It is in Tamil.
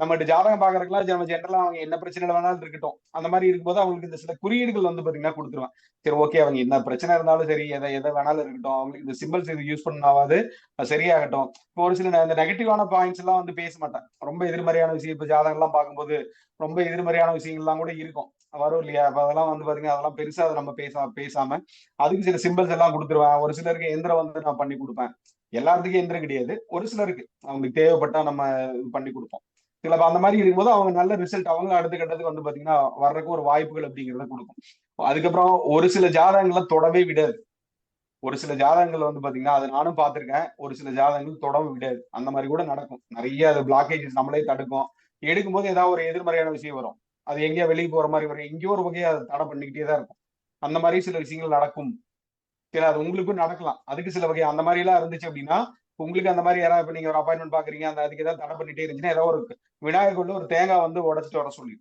நம்ம ஜாதகம் பாக்குறதுக்குலாம் நம்ம ஜென்ரலா அவங்க என்ன பிரச்சனை வேணாலும் இருக்கட்டும். அந்த மாதிரி இருக்கும்போது அவங்களுக்கு இந்த சில குறியீடுகள் வந்து பாத்தீங்கன்னா கொடுத்துருவேன் சரி ஓகே அவங்க என்ன பிரச்சனை இருந்தாலும் சரி எதை எதை வேணாலும் இருக்கட்டும். அவங்களுக்கு இந்த சிம்பிள்ஸ் இது யூஸ் பண்ணாவது அது சரியாகட்டும். இப்போ ஒரு சில இந்த நெகட்டிவான பாயிண்ட்ஸ் எல்லாம் வந்து பேச மாட்டேன் ரொம்ப எதிர்மறையான விஷயம் இப்போ ஜாதகம் எல்லாம் பார்க்கும்போது ரொம்ப எதிர்மறையான விஷயங்கள்லாம் கூட இருக்கும். வரும் இல்லையா? அப்ப அதெல்லாம் வந்து பாத்தீங்கன்னா அதெல்லாம் பெருசா அதை நம்ம பேச பேசாம அதுக்கு சில சிம்பிள்ஸ் எல்லாம் கொடுத்துருவேன் ஒரு சிலருக்கு எந்திரம் வந்து நான் பண்ணி கொடுப்பேன். எல்லாத்துக்கும் எந்திரம் கிடையாது. ஒரு சிலருக்கு அவங்களுக்கு தேவைப்பட்டா நம்ம இது பண்ணி கொடுப்போம். சில அந்த மாதிரி இருக்கும்போது அவங்க நல்ல ரிசல்ட் அவங்க அடுத்த கட்டத்துக்கு வந்து பாத்தீங்கன்னா வர்றதுக்கு ஒரு வாய்ப்புகள் அப்படிங்கிறத கொடுக்கும். அதுக்கப்புறம் ஒரு சில ஜாதகங்களை தொடவே விடாது. ஒரு சில ஜாதகங்கள் வந்து பாத்தீங்கன்னா அது நானும் பார்த்திருக்கேன் ஒரு சில ஜாதகங்கள் தொடவே விடாது. அந்த மாதிரி கூட நடக்கும். நிறைய அது பிளாக்கேஜஸ் நம்மளே தடுக்கும். எடுக்கும்போது ஏதாவது ஒரு எதிர்மறையான விஷயம் வரும். அது எங்கேயா வெளியே போற மாதிரி வரும். எங்கேயோ ஒரு வகையை அதை தடை பண்ணிக்கிட்டே தான் இருக்கும். அந்த மாதிரி சில விஷயங்கள் நடக்கும். அது உங்களுக்கும் நடக்கலாம். அதுக்கு சில வகை அந்த மாதிரி எல்லாம் இருந்துச்சு அப்படின்னா உங்களுக்கு அந்த மாதிரி யாராவது இப்ப நீங்க ஒரு அப்பாயின்மெண்ட் பாக்குறீங்க அந்த அதுக்கு ஏதாவது தடை பண்ணிட்டே இருந்துச்சுன்னா ஏதோ ஒரு விநாயகர் கொண்டு ஒரு தேங்காய் வந்து உடச்சிட்டு வர சொல்லி